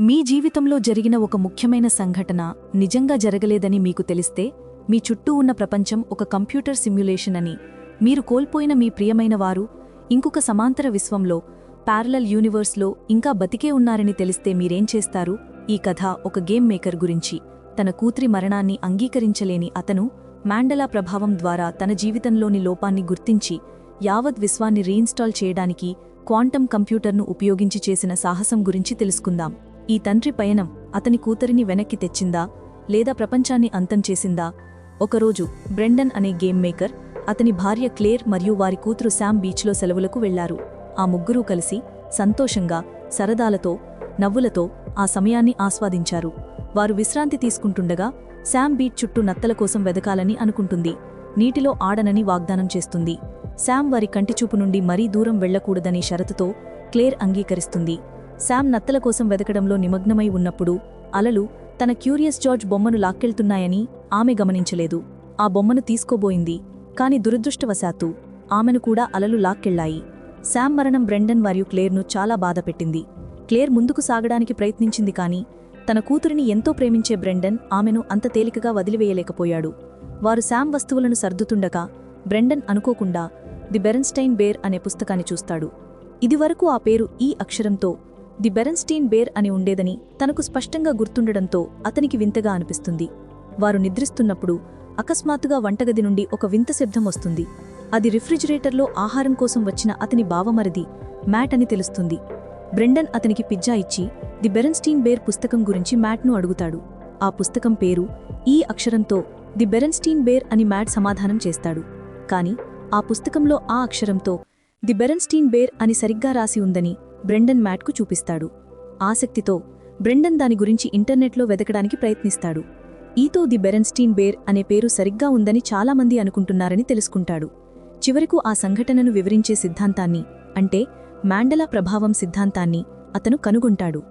మీ జీవితంలో జరిగిన ఒక ముఖ్యమైన సంఘటన నిజంగా జరగలేదని మీకు తెలిస్తే మీ చుట్టూ ఉన్న ప్రపంచం ఒక కంప్యూటర్ సిమ్యులేషన్ అని. మీరు కోల్పోయిన మీ ప్రియమైన వారు ఇంకొక సమాంతర విశ్వంలో ప్యారలల్ యూనివర్స్లో ఇంకా బతికే ఉన్నారని తెలిస్తే మీరేం చేస్తారు? ఈ కథ ఒక గేమ్ మేకర్ గురించి. తన కూతురి మరణాన్ని అంగీకరించలేని అతను మ్యాండలా ప్రభావం ద్వారా తన జీవితంలోని లోపాన్ని గుర్తించి యావత్ విశ్వాన్ని రీఇన్స్టాల్ చేయడానికి క్వాంటం కంప్యూటర్ను ఉపయోగించి చేసిన సాహసం గురించి తెలుసుకుందాం. ఈ తండ్రి పయనం అతని కూతురిని వెనక్కి తెచ్చిందా? లేదా ప్రపంచాన్ని అంతం చేసిందా? ఒకరోజు బ్రెండన్ అనే గేమ్ మేకర్ అతని భార్య క్లేర్ మరియు వారి కూతురు శామ్ బీచ్లో సెలవులకు వెళ్ళారు. ఆ ముగ్గురూ కలిసి సంతోషంగా సరదాలతో నవ్వులతో ఆ సమయాన్ని ఆస్వాదించారు. వారు విశ్రాంతి తీసుకుంటుండగా శామ్ బీచ్ చుట్టూ నత్తల కోసం వెదకాలని అనుకుంటుంది. నీటిలో ఆడనని వాగ్దానం చేస్తుంది. శామ్ వారి కంటిచూపు నుండి మరీ దూరం వెళ్ళకూడదనే షరతుతో క్లేర్ అంగీకరిస్తుంది. శామ్ నత్తల కోసం వెదకడంలో నిమగ్నమై ఉన్నప్పుడు అలలు తన క్యూరియస్ జార్జ్ బొమ్మను లాక్కెళ్తున్నాయని ఆమె గమనించలేదు. ఆ బొమ్మను తీసుకోబోయింది కాని దురదృష్టవశాత్తు ఆమెను కూడా అలలు లాక్కెళ్ళాయి శామ్ మరణం బ్రెండన్ మరియు క్లేర్ను చాలా బాధపెట్టింది. క్లేర్ ముందుకు సాగడానికి ప్రయత్నించింది కాని తన కూతురిని ఎంతో ప్రేమించే బ్రెండన్ ఆమెను అంత తేలికగా వదిలివేయలేకపోయాడు. వారు శామ్ వస్తువులను సర్దుతుండగా బ్రెండన్ అనుకోకుండా ది బెరన్స్టైన్ బేర్ అనే పుస్తకాన్ని చూస్తాడు. ఇదివరకు ఆ పేరు ఈ అక్షరంతో ది బెరన్స్టీన్ బేర్ అని ఉండేదని తనకు స్పష్టంగా గుర్తుండడంతో అతనికి వింతగా అనిపిస్తుంది. వారు నిద్రిస్తున్నప్పుడు అకస్మాత్తుగా వంటగది నుండి ఒక వింత శబ్దం వస్తుంది. అది రిఫ్రిజిరేటర్లో ఆహారం కోసం వచ్చిన అతని బావమరిది మ్యాట్ అని తెలుస్తుంది. బ్రెండన్ అతనికి పిజ్జా ఇచ్చి ది బెరన్స్టీన్ బేర్ పుస్తకం గురించి మ్యాట్ను అడుగుతాడు. ఆ పుస్తకం పేరు ఈ అక్షరంతో ది బెరన్స్టీన్ బేర్ అని మ్యాట్ సమాధానం చేస్తాడు. కాని ఆ పుస్తకంలో ఆ అక్షరంతో ది బెరన్స్టీన్ బేర్ అని సరిగ్గా రాసి ఉందని బ్రెండన్ మ్యాట్కు చూపిస్తాడు. ఆసక్తితో బ్రెండన్ దాని గురించి ఇంటర్నెట్లో వెతకడానికి ప్రయత్నిస్తాడు. ఈతో ది బెరన్స్టీన్ బేర్ అనే పేరు సరిగ్గా ఉందని చాలామంది అనుకుంటున్నారని తెలుసుకుంటాడు. చివరకు ఆ సంఘటనను వివరించే సిద్ధాంతాన్ని అంటే మ్యాండలా ప్రభావం సిద్ధాంతాన్ని అతను కనుగొంటాడు.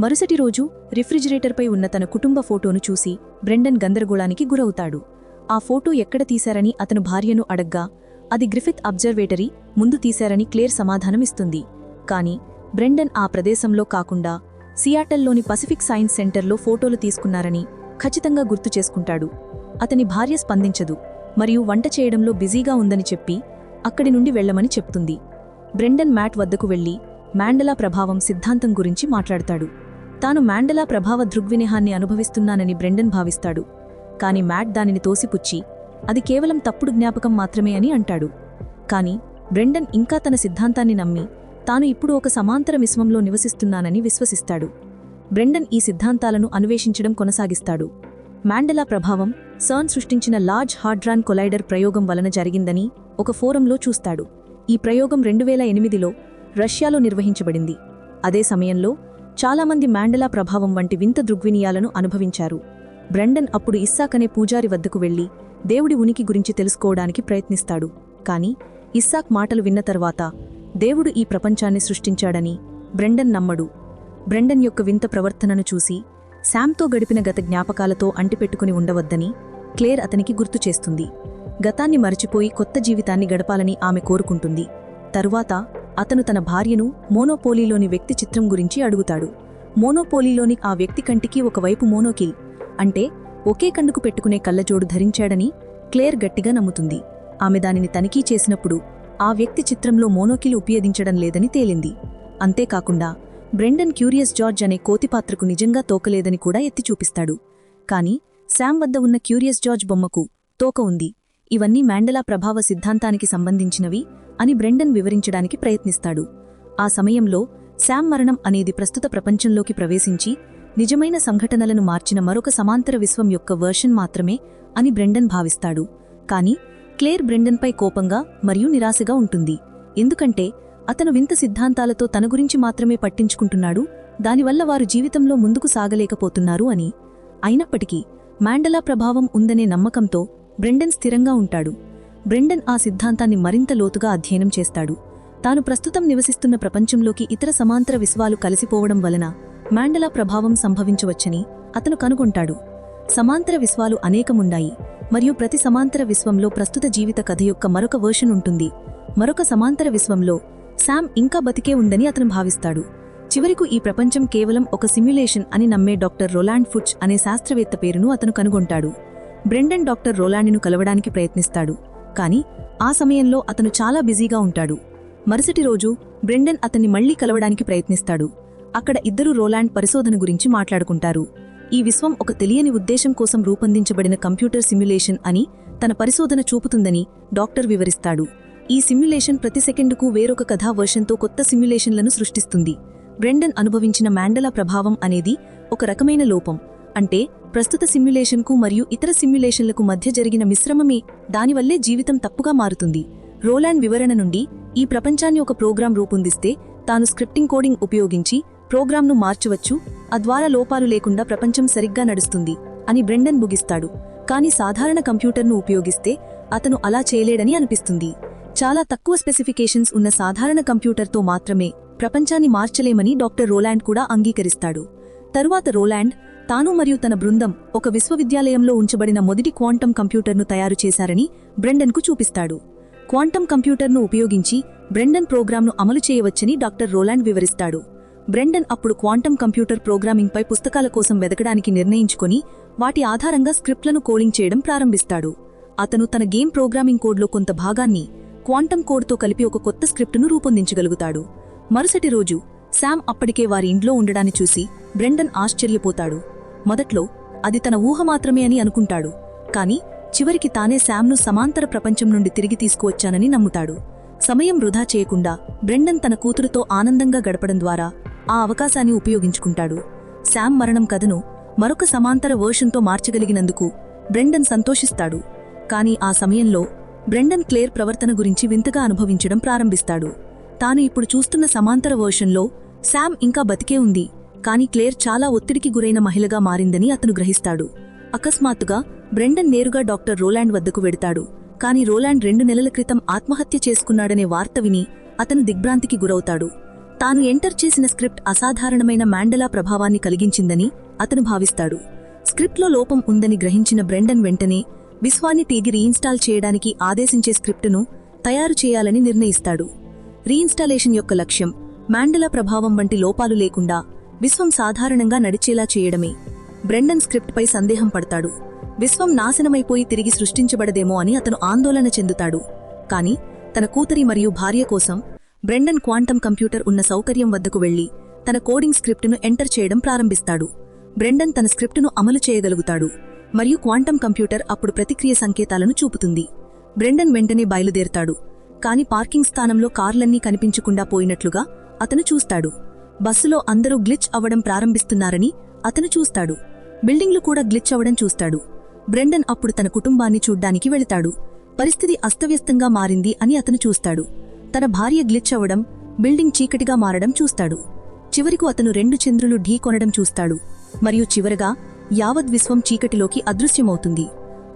మరుసటి రోజు రిఫ్రిజిరేటర్పై ఉన్న తన కుటుంబ ఫోటోను చూసి బ్రెండన్ గందరగోళానికి గురవుతాడు. ఆ ఫోటో ఎక్కడ తీశారని అతను భార్యను అడగ్గా అది గ్రిఫిత్ అబ్జర్వేటరీ ముందు తీశారని క్లేర్ సమాధానమిస్తుంది. కాని బ్రెండన్ ఆ ప్రదేశంలో కాకుండా సియాటల్లోని పసిఫిక్ సైన్స్ సెంటర్లో ఫోటోలు తీసుకున్నారని ఖచ్చితంగా గుర్తు చేసుకుంటాడు. అతని భార్య స్పందించదు మరియు వంట చేయడంలో బిజీగా ఉందని చెప్పి అక్కడి నుండి వెళ్ళమని చెప్తుంది. బ్రెండన్ మ్యాట్ వద్దకు వెళ్ళి మ్యాండలా ప్రభావం సిద్ధాంతం గురించి మాట్లాడతాడు. తాను మ్యాండలా ప్రభావ దృగ్వినేహాన్ని అనుభవిస్తున్నానని బ్రెండన్ భావిస్తాడు. కాని మ్యాట్ దానిని తోసిపుచ్చి అది కేవలం తప్పుడు జ్ఞాపకం మాత్రమే అని అంటాడు. కాని బ్రెండన్ ఇంకా తన సిద్ధాంతాన్ని నమ్మి తాను ఇప్పుడు ఒక సమాంతర విశ్వంలో నివసిస్తున్నానని విశ్వసిస్తాడు. బ్రెండన్ ఈ సిద్ధాంతాలను అన్వేషించడం కొనసాగిస్తాడు. మాండెలా ప్రభావం సర్న్ సృష్టించిన లార్జ్ హార్డ్రాన్ కొలైడర్ ప్రయోగం వలన జరిగిందని ఒక ఫోరంలో చూస్తాడు. ఈ ప్రయోగం రెండు వేల ఎనిమిదిలో రష్యాలో నిర్వహించబడింది. అదే సమయంలో చాలామంది మాండెలా ప్రభావం వంటి వింత దృగ్వినియాలను అనుభవించారు. బ్రెండన్ అప్పుడు ఇస్సాక్ అనే పూజారి వద్దకు వెళ్ళి దేవుడి ఉనికి గురించి తెలుసుకోవడానికి ప్రయత్నిస్తాడు. కాని ఇస్సాక్ మాటలు విన్న తర్వాత దేవుడు ఈ ప్రపంచాన్ని సృష్టించాడని బ్రెండన్ నమ్మడు. బ్రెండన్ యొక్క వింత ప్రవర్తనను చూసి శామ్తో గడిపిన గత జ్ఞాపకాలతో అంటిపెట్టుకుని ఉండవద్దని క్లేర్ అతనికి గుర్తు చేస్తుంది. గతాన్ని మరచిపోయి కొత్త జీవితాన్ని గడపాలని ఆమె కోరుకుంటుంది. తరువాత అతను తన భార్యను మోనోపోలీలోని వ్యక్తి చిత్రం గురించి అడుగుతాడు. మోనోపోలీలోని ఆ వ్యక్తి కంటికి ఒకవైపు మోనోకిల్ అంటే ఒకే కన్నుకు పెట్టుకునే కళ్ళజోడు ధరించాడని క్లేర్ గట్టిగా నమ్ముతుంది. ఆమె దానిని తనిఖీ చేసినప్పుడు ఆ వ్యక్తి చిత్రంలో మోనోకిల్ ఉపయోగించడం లేదని తేలింది. అంతేకాకుండా బ్రెండన్ క్యూరియస్ జార్జ్ అనే కోతిపాత్రకు నిజంగా తోకలేదని కూడా ఎత్తి చూపిస్తాడు. కాని శామ్ వద్ద ఉన్న క్యూరియస్ జార్జ్ బొమ్మకు తోక ఉంది. ఇవన్నీ మ్యాండలా ప్రభావ సిద్ధాంతానికి సంబంధించినవి అని బ్రెండన్ వివరించడానికి ప్రయత్నిస్తాడు. ఆ సమయంలో శామ్ మరణం అనేది ప్రస్తుత ప్రపంచంలోకి ప్రవేశించి నిజమైన సంఘటనలను మార్చిన మరొక సమాంతర విశ్వం యొక్క వర్షన్ మాత్రమే అని బ్రెండన్ భావిస్తాడు. కాని క్లేర్ బ్రెండన్పై కోపంగా మరియు నిరాశగా ఉంటుంది. ఎందుకంటే అతను వింత సిద్ధాంతాలతో తన గురించి మాత్రమే పట్టించుకుంటున్నాడు. దానివల్ల వారు జీవితంలో ముందుకు సాగలేకపోతున్నారు అని. అయినప్పటికీ మ్యాండలా ప్రభావం ఉందనే నమ్మకంతో బ్రెండన్ స్థిరంగా ఉంటాడు. బ్రెండన్ ఆ సిద్ధాంతాన్ని మరింత లోతుగా అధ్యయనం చేస్తాడు. తాను ప్రస్తుతం నివసిస్తున్న ప్రపంచంలోకి ఇతర సమాంతర విశ్వాలు కలిసిపోవడం వలన మాండలా ప్రభావం సంభవించవచ్చని అతను కనుగొంటాడు. సమాంతర విశ్వాలు అనేకముండాయి మరియు ప్రతి సమాంతర విశ్వంలో ప్రస్తుత జీవిత కథ యొక్క మరొక వర్షన్ ఉంటుంది. మరొక సమాంతర విశ్వంలో శామ్ ఇంకా బతికే ఉందని అతను భావిస్తాడు. చివరకు ఈ ప్రపంచం కేవలం ఒక సిమ్యులేషన్ అని నమ్మే డాక్టర్ రొలాండ్ ఫుచ్ అనే శాస్త్రవేత్త పేరును అతను కనుగొంటాడు. బ్రెండన్ డాక్టర్ రొలాండ్ను కలవడానికి ప్రయత్నిస్తాడు కానీ ఆ సమయంలో అతను చాలా బిజీగా ఉంటాడు. మరుసటి రోజు బ్రెండన్ అతన్ని మళ్ళీ కలవడానికి ప్రయత్నిస్తాడు. అక్కడ ఇద్దరు రోలాండ్ పరిశోధన గురించి మాట్లాడుకుంటారు. ఈ విశ్వం ఒక తెలియని ఉద్దేశం కోసం రూపొందించబడిన కంప్యూటర్ సిమ్యులేషన్ అని తన పరిశోధన చూపుతుందని డాక్టర్ వివరిస్తాడు. ఈ సిమ్యులేషన్ ప్రతి సెకండుకు వేరొక కథా వర్షన్తో కొత్త సిమ్యులేషన్లను సృష్టిస్తుంది. బ్రెండన్ అనుభవించిన మ్యాండలా ప్రభావం అనేది ఒక రకమైన లోపం. అంటే ప్రస్తుత సిమ్యులేషన్కు మరియు ఇతర సిమ్యులేషన్లకు మధ్య జరిగిన మిశ్రమమే దానివల్లే జీవితం తప్పుగా మారుతుంది. రోలాండ్ వివరణ నుండి ఈ ప్రపంచాన్ని ఒక ప్రోగ్రాం రూపొందిస్తే తాను స్క్రిప్టింగ్ కోడింగ్ ఉపయోగించి ప్రోగ్రాంను మార్చవచ్చు అద్వారా లోపాలు లేకుండా ప్రపంచం సరిగ్గా నడుస్తుంది అని బ్రెండన్ ముగిస్తాడు. కాని సాధారణ కంప్యూటర్ను ఉపయోగిస్తే అతను అలా చేయలేడని అనిపిస్తుంది. చాలా తక్కువ స్పెసిఫికేషన్స్ ఉన్న సాధారణ కంప్యూటర్తో మాత్రమే ప్రపంచాన్ని మార్చలేమని డాక్టర్ రోలాండ్ కూడా అంగీకరిస్తాడు. తరువాత రోలాండ్ తాను మరియు తన బృందం ఒక విశ్వవిద్యాలయంలో ఉంచబడిన మొదటి క్వాంటం కంప్యూటర్ను తయారు చేశారని బ్రెండన్కు చూపిస్తాడు. క్వాంటం కంప్యూటర్ను ఉపయోగించి బ్రెండన్ ప్రోగ్రాంను అమలు చేయవచ్చని డాక్టర్ రోలాండ్ వివరిస్తాడు. బ్రెండన్ అప్పుడు క్వాంటం కంప్యూటర్ ప్రోగ్రామింగ్పై పుస్తకాల కోసం వెతకడానికి నిర్ణయించుకొని వాటి ఆధారంగా స్క్రిప్ట్లను కోడింగ్ చేయడం ప్రారంభిస్తాడు. అతను తన గేమ్ ప్రోగ్రామింగ్ కోడ్లో కొంత భాగాన్ని క్వాంటం కోడ్తో కలిపి ఒక కొత్త స్క్రిప్టును రూపొందించగలుగుతాడు. మరుసటి రోజు శామ్ అప్పటికే వారి ఇంట్లో ఉండడాన్ని చూసి బ్రెండన్ ఆశ్చర్యపోతాడు. మొదట్లో అది తన ఊహ మాత్రమే అని అనుకుంటాడు. కాని చివరికి తానే శామ్ను సమాంతర ప్రపంచం నుండి తిరిగి తీసుకువచ్చానని నమ్ముతాడు. సమయం వృధా చేయకుండా బ్రెండన్ తన కూతురుతో ఆనందంగా గడపడం ద్వారా ఆ అవకాశాన్ని ఉపయోగించుకుంటాడు. శామ్ మరణం కథను మరొక సమాంతర వర్షన్తో మార్చగలిగినందుకు బ్రెండన్ సంతోషిస్తాడు. కాని ఆ సమయంలో బ్రెండన్ క్లేర్ ప్రవర్తన గురించి వింతగా అనుభవించడం ప్రారంభిస్తాడు. తాను ఇప్పుడు చూస్తున్న సమాంతర వర్షన్లో శామ్ ఇంకా బతికే ఉంది. కాని క్లేర్ చాలా ఒత్తిడికి గురైన మహిళగా మారిందని అతను గ్రహిస్తాడు. అకస్మాత్తుగా బ్రెండన్ నేరుగా డాక్టర్ రోలాండ్ వద్దకు వెడతాడు. కాని రోలాండ్ రెండు నెలల క్రితం ఆత్మహత్య చేసుకున్నాడనే వార్త విని అతను దిగ్భ్రాంతికి గురవుతాడు. తాను ఎంటర్ చేసిన స్క్రిప్ట్ అసాధారణమైన మాండలా ప్రభావాన్ని కలిగించిందని అతను భావిస్తాడు. స్క్రిప్ట్లో లోపం ఉందని గ్రహించిన బ్రెండన్ వెంటనే విశ్వాన్ని తిరిగి రీఇన్స్టాల్ చేయడానికి ఆదేశించే స్క్రిప్టును తయారు చేయాలని నిర్ణయిస్తాడు. రీఇన్స్టాలేషన్ యొక్క లక్ష్యం మాండలా ప్రభావం వంటి లోపాలు లేకుండా విశ్వం సాధారణంగా నడిచేలా చేయడమే. బ్రెండన్ స్క్రిప్ట్పై సందేహం పడతాడు. విశ్వం నాశనమైపోయి తిరిగి సృష్టించబడదేమో అని అతను ఆందోళన చెందుతాడు. కాని తన కూతురి మరియు భార్య కోసం బ్రెండన్ క్వాంటం కంప్యూటర్ ఉన్న సౌకర్యం వద్దకు వెళ్ళి తన కోడింగ్ స్క్రిప్టును ఎంటర్ చేయడం ప్రారంభిస్తాడు. బ్రెండన్ తన స్క్రిప్టును అమలు చేయగలుగుతాడు మరియు క్వాంటం కంప్యూటర్ అప్పుడు ప్రతిక్రియ సంకేతాలను చూపుతుంది. బ్రెండన్ వెంటనే బయలుదేరతాడు కాని పార్కింగ్ స్థానంలో కార్లన్నీ కనిపించకుండా పోయినట్లుగా అతను చూస్తాడు. బస్సులో అందరూ గ్లిచ్ అవ్వడం ప్రారంభిస్తున్నారని అతను చూస్తాడు. బిల్డింగ్లు కూడా గ్లిచ్ అవ్వడం చూస్తాడు. బ్రెండన్ అప్పుడు తన కుటుంబాన్ని చూడ్డానికి వెళతాడు. పరిస్థితి అస్తవ్యస్తంగా మారింది అని అతను చూస్తాడు. తన భార్య గ్లిచ్ అవ్వడం బిల్డింగ్ చీకటిగా మారడం చూస్తాడు. చివరకు అతను రెండు చంద్రులు ఢీ కొనడం చూస్తాడు. మరియు చివరగా యావద్ విశ్వం చీకటిలోకి అదృశ్యమవుతుంది.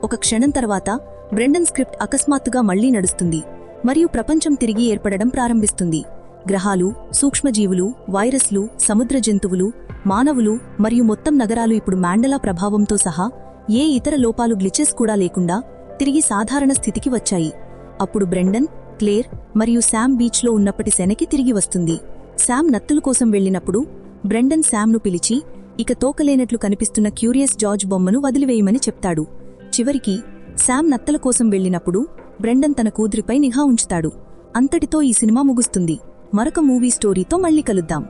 ఒక క్షణం తర్వాత బ్రెండన్ స్క్రిప్ట్ అకస్మాత్తుగా మళ్ళీ నడుస్తుంది. మరియు ప్రపంచం తిరిగి ఏర్పడడం ప్రారంభిస్తుంది. గ్రహాలు సూక్ష్మజీవులు వైరస్లు సముద్ర జంతువులు మానవులు మరియు మొత్తం నగరాలు ఇప్పుడు మ్యాండలా ప్రభావంతో సహా ఏ ఇతర లోపాలు గ్లిచెస్ కూడా లేకుండా తిరిగి సాధారణ స్థితికి వచ్చాయి. అప్పుడు బ్రెండన్ క్లేర్ మరియు శామ్ బీచ్లో ఉన్నప్పటి శనకి తిరిగి వస్తుంది. శామ్ నత్తుల కోసం వెళ్ళినప్పుడు బ్రెండన్ శామ్ను పిలిచి ఇక తోకలేనట్లు కనిపిస్తున్న క్యూరియస్ జార్జ్ బొమ్మను వదిలివేయమని చెప్తాడు. చివరికి శామ్ నత్తల కోసం వెళ్ళినప్పుడు బ్రెండన్ తన కూతురిపై నిఘా ఉంచుతాడు. అంతటితో ఈ సినిమా ముగుస్తుంది. మరొక మూవీ స్టోరీతో మళ్ళీ కలుద్దాం.